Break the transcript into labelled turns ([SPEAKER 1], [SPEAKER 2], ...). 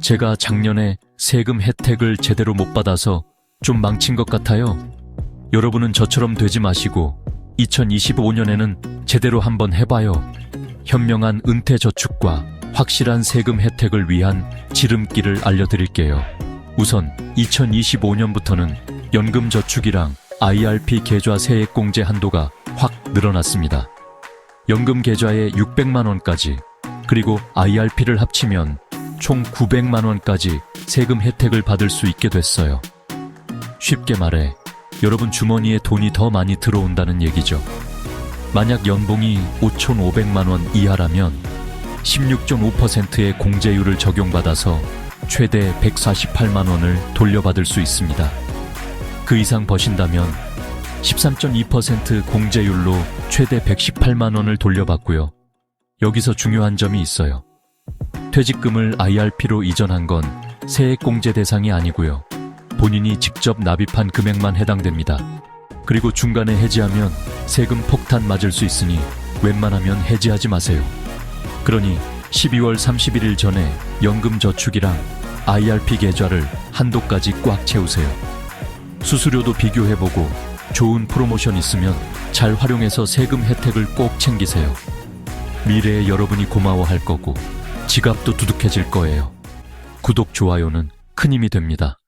[SPEAKER 1] 제가 작년에 세금 혜택을 제대로 못 받아서 좀 망친 것 같아요. 여러분은 저처럼 되지 마시고 2025년에는 제대로 한번 해봐요. 현명한 은퇴 저축과 확실한 세금 혜택을 위한 지름길을 알려드릴게요. 우선 2025년부터는 연금 저축이랑 IRP 계좌 세액 공제 한도가 확 늘어났습니다. 연금 계좌에 600만 원까지 그리고 IRP를 합치면 총 900만 원까지 세금 혜택을 받을 수 있게 됐어요. 쉽게 말해 여러분 주머니에 돈이 더 많이 들어온다는 얘기죠. 만약 연봉이 5,500만 원 이하라면 16.5%의 공제율을 적용받아서 최대 148만 원을 돌려받을 수 있습니다. 그 이상 버신다면 13.2% 공제율로 최대 118만 원을 돌려받고요. 여기서 중요한 점이 있어요. 퇴직금을 IRP로 이전한 건 세액공제 대상이 아니고요. 본인이 직접 납입한 금액만 해당됩니다. 그리고 중간에 해지하면 세금 폭탄 맞을 수 있으니 웬만하면 해지하지 마세요. 그러니 12월 31일 전에 연금 저축이랑 IRP 계좌를 한도까지 꽉 채우세요. 수수료도 비교해보고 좋은 프로모션 있으면 잘 활용해서 세금 혜택을 꼭 챙기세요. 미래의 여러분이 고마워할 거고 지갑도 두둑해질 거예요. 구독, 좋아요는 큰 힘이 됩니다.